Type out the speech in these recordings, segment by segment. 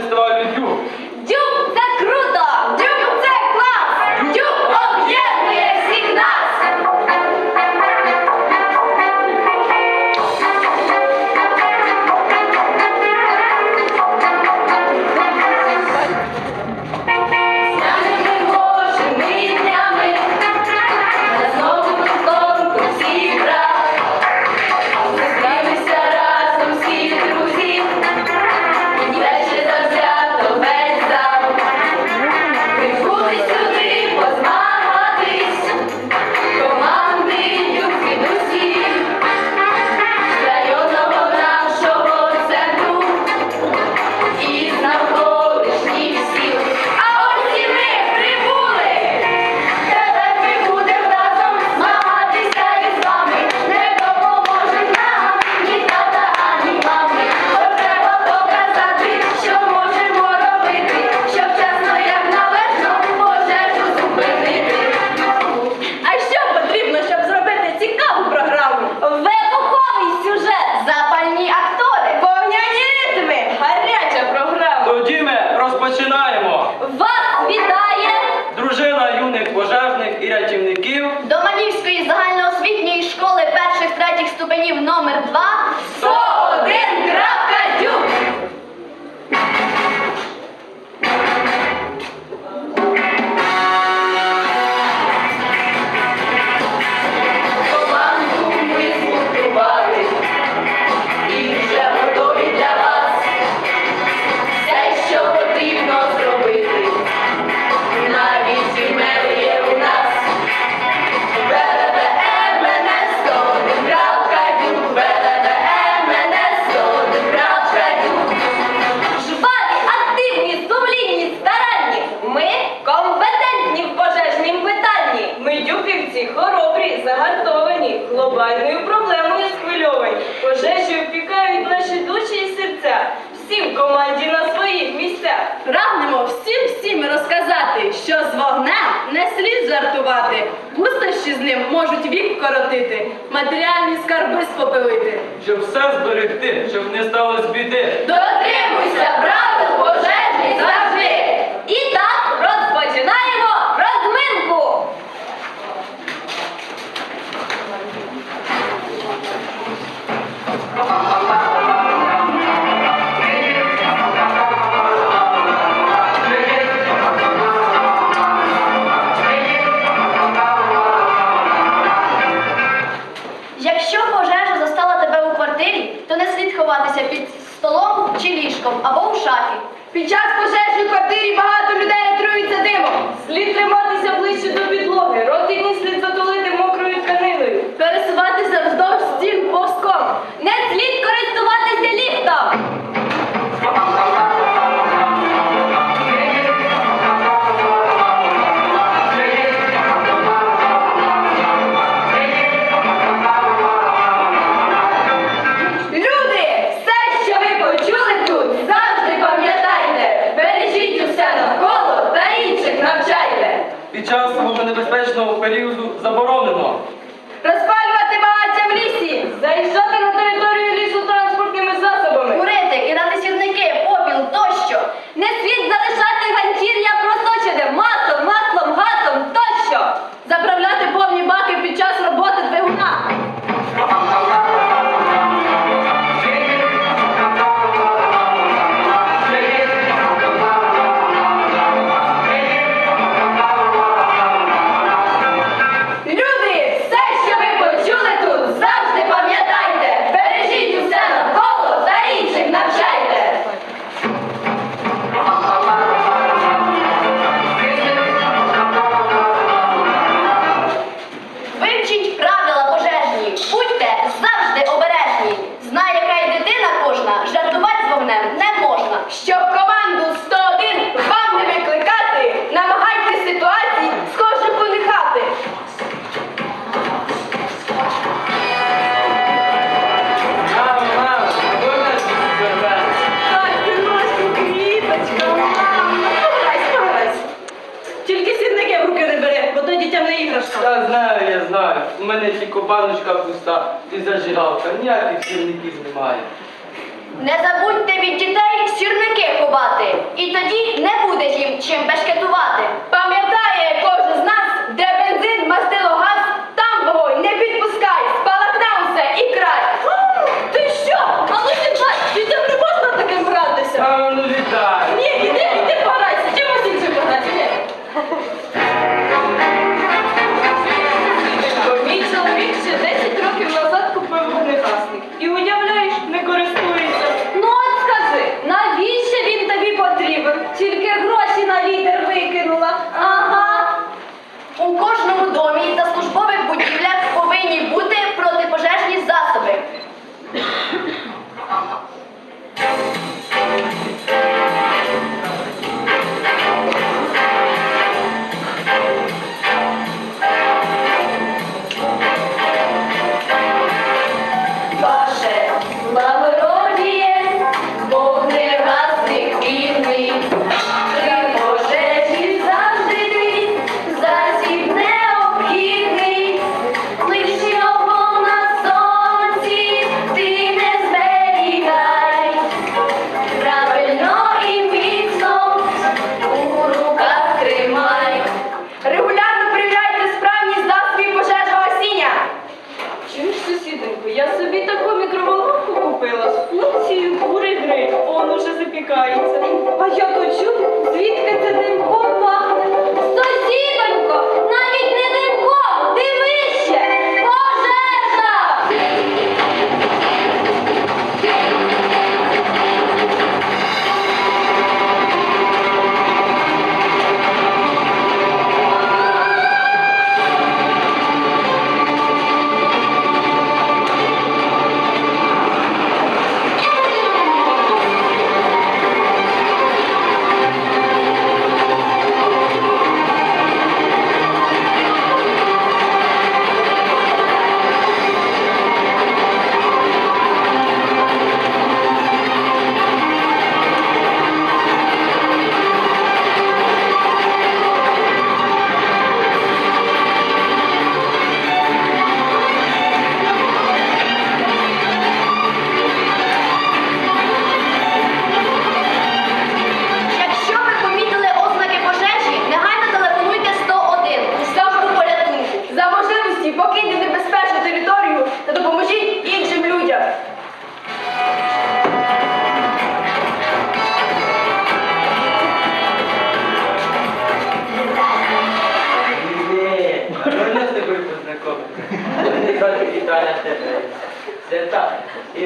фестивалю ступенів номер два. 2 – Глобальною проблемою схвильовань, Пожежі опікають наші душі і серця. всім команді на своїх місцях. Прагнемо всім всім розказати, що з вогнем не слід жартувати. Пустощі з ним можуть вік коротити, матеріальні скарби спопилити. Щоб все зберегти, щоб не сталося біди. До Я знаю, я знаю. У мене тільки баночка пуста і зажигалка. Ніяких сірників немає. Не забудьте від дітей сірники ховати. І тоді не буде їм чим бешкетувати. Пам'ятає кожен з нас, де бензин, мастило, газ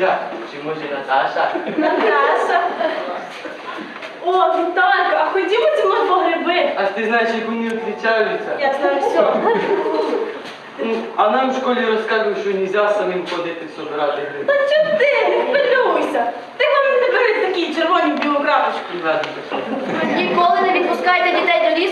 Кіра, чому Наташа? Наташа. О, Віталко, а ходімо зі мною по гриби. А ж ти знаєш, як вони відлічаються? Я знаю все. Ну, а нам в школі розказують, що не можна самим ходити собирати Та гриби. ти? Не хвилюйся. Ти вам не бери такі червоні в білу крапочку. Ніколи не відпускайте дітей до лісу.